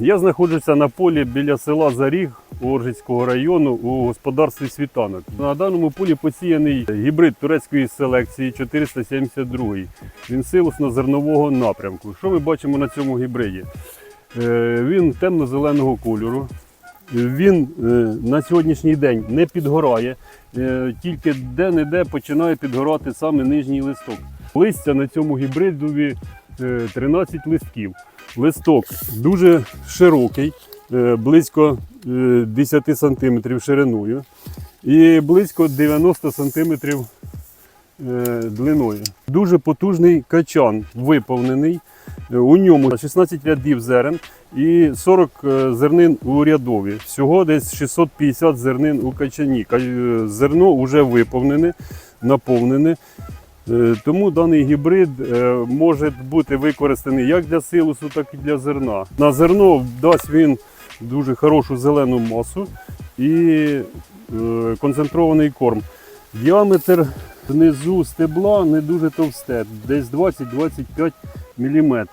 Я знаходжуся на полі біля села Заріг Оржицького району у господарстві Світанок. На даному полі посіяний гібрид турецької селекції 472. Він силосно-зернового напрямку. Що ми бачимо на цьому гібриді? Е, Він темно-зеленого кольору. Він е, на сьогоднішній день не підгорає, е, тільки де-не-де починає підгорати саме нижній листок. Листя на цьому гібридові е, 13 листків. Листок дуже широкий, е, близько е, 10 см шириною і близько 90 см е, длиною. Дуже потужний качан виповнений. Е, У ньому 16 рядів зерен і 40 е, зернин у рядові. Всього десь 650 зернин у качані. Е, Зерно вже виповнене, наповнене. Е, Тому даний гібрид е, може бути використаний як для силосу, так і для зерна. На зерно дасть він дуже хорошу зелену масу і е, концентрований корм. Діаметр внизу стебла не дуже товсте, десь 20-25 мм.